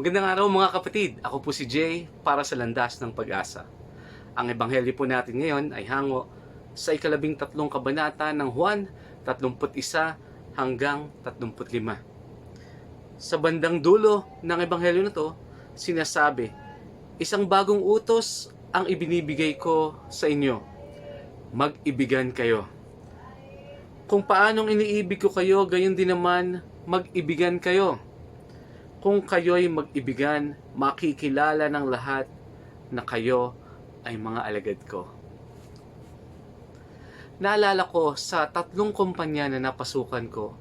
Magandang araw mga kapatid. Ako po si Jay para sa Landas ng Pag-asa. Ang ebanghelyo po natin ngayon ay hango sa ikalabing tatlong kabanata ng Juan, 31 hanggang 35. Sa bandang dulo ng ebanghelyo na to, sinasabi, Isang bagong utos ang ibinibigay ko sa inyo. Mag-ibigan kayo. Kung paanong iniibig ko kayo, gayon din naman mag-ibigan kayo. Kung kayo'y mag-ibigan, makikilala ng lahat na kayo ay mga alagad ko. Naalala ko sa tatlong kumpanya na napasukan ko,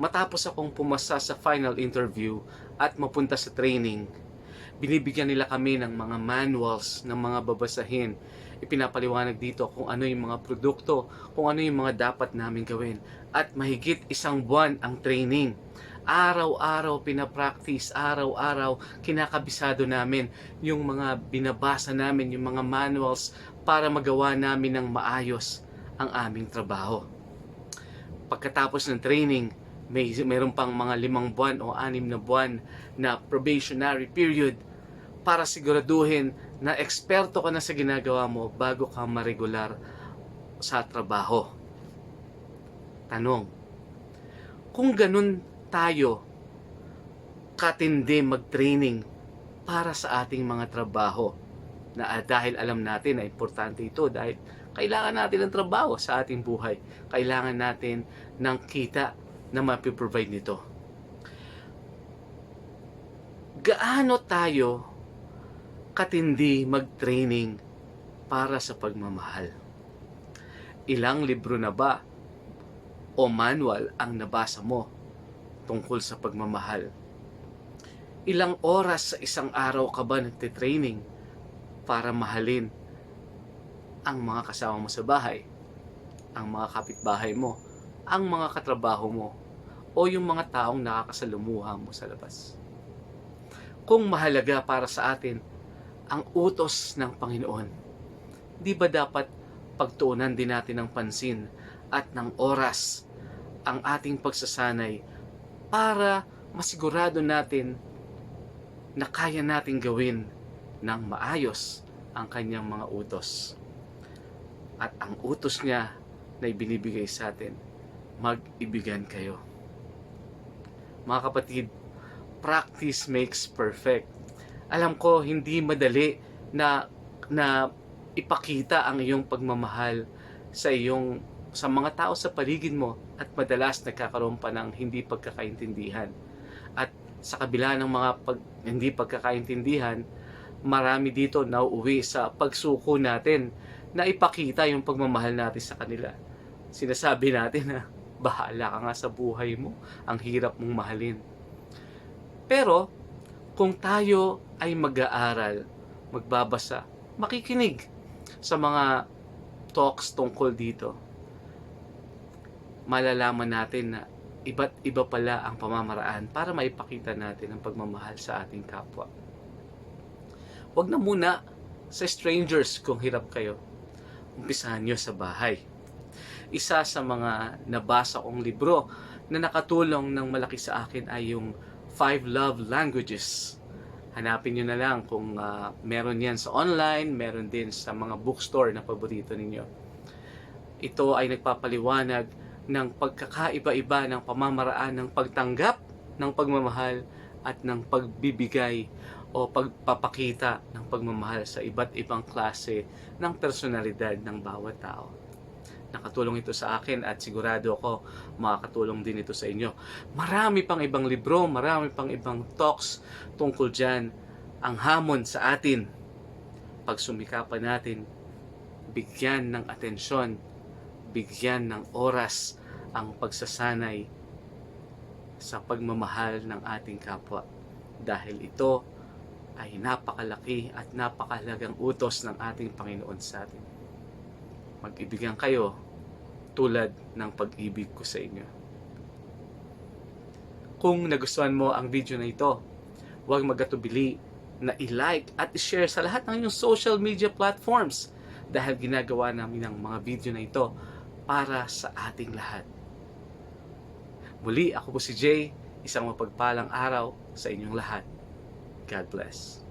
matapos akong pumasa sa final interview at mapunta sa training, binibigyan nila kami ng mga manuals ng mga babasahin. Ipinapaliwanag dito kung ano yung mga produkto, kung ano yung mga dapat namin gawin. At mahigit isang buwan ang training. Araw-araw pinapractice, araw-araw kinakabisado namin yung mga binabasa namin, yung mga manuals para magawa namin ng maayos ang aming trabaho. Pagkatapos ng training, may meron pang mga limang buwan o anim na buwan na probationary period para siguraduhin na eksperto ka na sa ginagawa mo bago ka maregular sa trabaho. Tanong, kung ganun tayo katindi mag-training para sa ating mga trabaho na ah, dahil alam natin na importante ito dahil kailangan natin ng trabaho sa ating buhay. Kailangan natin ng kita na mapiprovide nito. Gaano tayo katindi mag-training para sa pagmamahal? Ilang libro na ba o manual ang nabasa mo tungkol sa pagmamahal? Ilang oras sa isang araw ka ba nagtitraining para mahalin ang mga kasama mo sa bahay, ang mga kapitbahay mo, ang mga katrabaho mo, o yung mga taong nakakasalumuha mo sa labas. Kung mahalaga para sa atin ang utos ng Panginoon, di ba dapat pagtuunan din natin ng pansin at ng oras ang ating pagsasanay para masigurado natin na kaya nating gawin ng maayos ang kanyang mga utos. At ang utos niya na ibinibigay sa atin, mag-ibigan kayo. Mga kapatid, practice makes perfect. Alam ko hindi madali na na ipakita ang iyong pagmamahal sa iyong sa mga tao sa paligid mo at madalas nagkakaroon pa ng hindi pagkakaintindihan. At sa kabila ng mga pag, hindi pagkakaintindihan, marami dito nauuwi sa pagsuko natin na ipakita yung pagmamahal natin sa kanila. Sinasabi natin na bahala ka nga sa buhay mo, ang hirap mong mahalin. Pero kung tayo ay mag-aaral, magbabasa, makikinig sa mga talks tungkol dito, malalaman natin na iba't iba pala ang pamamaraan para maipakita natin ang pagmamahal sa ating kapwa. Huwag na muna sa strangers kung hirap kayo. Umpisahan nyo sa bahay. Isa sa mga nabasa kong libro na nakatulong ng malaki sa akin ay yung Five Love Languages. Hanapin nyo na lang kung uh, meron yan sa online, meron din sa mga bookstore na paborito ninyo. Ito ay nagpapaliwanag ng pagkakaiba-iba ng pamamaraan ng pagtanggap ng pagmamahal at ng pagbibigay o pagpapakita ng pagmamahal sa iba't ibang klase ng personalidad ng bawat tao. Nakatulong ito sa akin at sigurado ako makakatulong din ito sa inyo. Marami pang ibang libro, marami pang ibang talks tungkol dyan. Ang hamon sa atin, pag sumikapan natin, bigyan ng atensyon, bigyan ng oras ang pagsasanay sa pagmamahal ng ating kapwa. Dahil ito ay napakalaki at napakahalagang utos ng ating Panginoon sa atin. Mag-ibigan kayo tulad ng pag-ibig ko sa inyo. Kung nagustuhan mo ang video na ito, huwag magatubili na i-like at i-share sa lahat ng inyong social media platforms dahil ginagawa namin ang mga video na ito para sa ating lahat. Muli, ako po si Jay, isang mapagpalang araw sa inyong lahat. God bless.